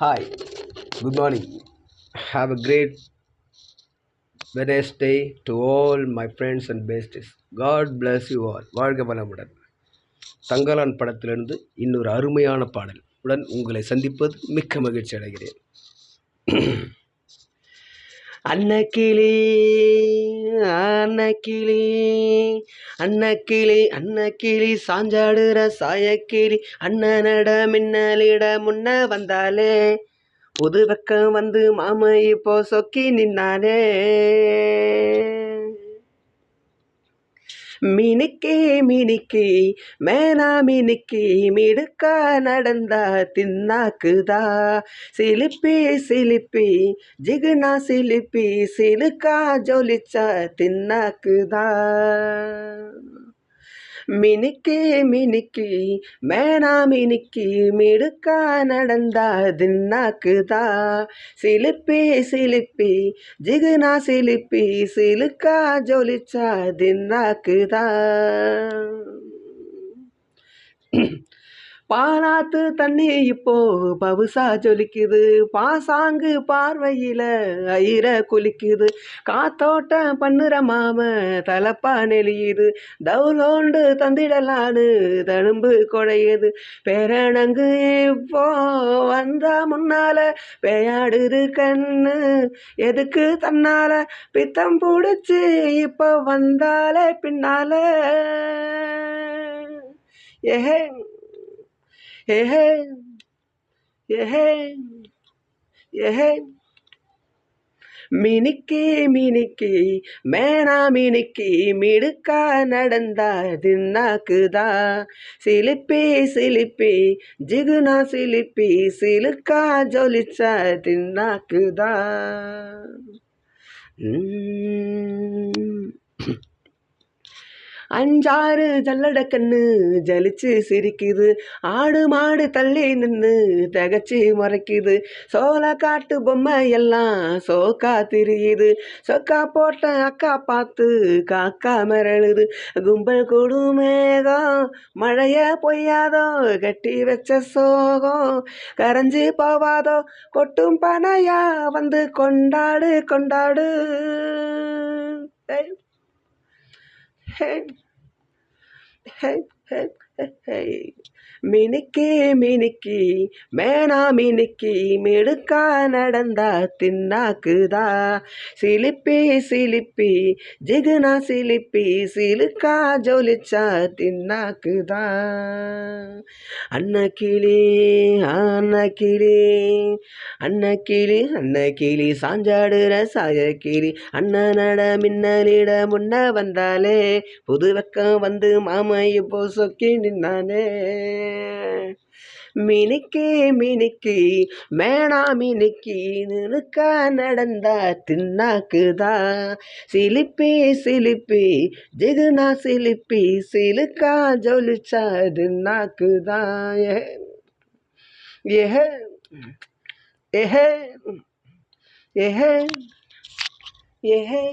Hi good morning have a great Wednesday to all my friends and besties God bless you all வாழ்க வளமுடன் தங்கலான் படத்திலிருந்து இன்னொரு அருமையான பாடல் உடன் உங்களை சந்திப்பது மிக்க மகிழ்ச்சி அடைகிறேன் அன்னக்கிளே அன்னக்கிளி அன்னக்கிளி அன்னக்கிளி சாஞ்சாடுற சாயக்கிளி அண்ணனட மின்னலிட முன்ன வந்தாலே புது பக்கம் வந்து மாம இப்போ சொக்கி நின்னாலே மினுக்கி மினுக்கி மேனா மினுக்கி மிடுக்கா நடந்தா தின்னாக்குதா? சிலிப்பி சிலிப்பி ஜிகுனா சிலிப்பி சிலுக்கா ஜொலிச்சா தின்னாக்குதா? மினுக்கி மினுக்கி மேனா மினுக்கி மிடுக்கா நடந்தா தின்னாக்குதா? சிலுப்பி சிலுப்பி ஜிகுனா சிலுப்பி சிலுக்கா ஜொலிச்சா தின்னாக்குதா? பாலாத்து தண்ணி இப்போ பவுசா ஜொலிக்குது. பாசாங்கு பார்வையில ஐர குளிக்குது. காத்தோட்டம் பண்ணுற மாம தலப்பா நெளியுது. தவுலோண்டு தந்திடலான்னு தழும்பு குழையுது. பேரணங்கு இப்போ வந்தா முன்னால பேயாடுது கண்ணு. எதுக்கு தன்னால? பித்தம் பிடிச்சி இப்போ வந்தாலே பின்னால. ஏஹே. Hey, hey. Yeah, hey. Yeah, hey. மினுக்கி மினுக்கி மேனா மினுக்கி மிடுக்கா நடந்தா தின்னாக்குதா சிலிப்பி சிலிப்பி ஜிகுனா சிலிப்பி சிலுக்கா ஜொலிச்சா தின்னாக்குதா உம். அஞ்சாறு ஜல்லட கண்ணு ஜலிச்சு சிரிக்குது. ஆடு மாடு தள்ளி நின்று தகச்சு முறைக்குது. சோள காட்டு பொம்மை எல்லாம் சோக்கா திரியுது. சொக்கா போட்ட அக்கா பார்த்து காக்கா மிரளுது. கும்பல் கொடுமேகம் மழைய பொய்யாதோ கட்டி வச்ச சோகம். கரைஞ்சி போவாதோ கொட்டும் பனையா வந்து கொண்டாடு கொண்டாடு. Hey, hey, hey. மினுக்கி மினுக்கி மேனா மினுக்கி மெடுக்கா நடந்தா தின்னாக்குதா? சிலிப்பி சிலிப்பி ஜிகுனா சிலிப்பி சிலுக்கா ஜொலிச்சா தின்னாக்குதா? அன்னக்கிளி அன்னக்கிளி அன்னக்கிளி அன்னக்கிளி சாஞ்சாடுற சாயக்கிளி அண்ணனட மின்னலிட முன்ன வந்தாலே புது வெக்கம் வந்து மாமா இப்போ சொக்கி நின்னானே மினுக்கி மினுக்கி மேனா மினுக்கி நினுக்கா நடந்தா தின்னாக்குதா சிலிப்பி சிலிப்பி ஜிகுனா சிலிப்பி சிலுக்கா ஜொலிச்சா தின்னாக்குதா ஏ ஏஹே ஏஹே ஏஹே ஏஹே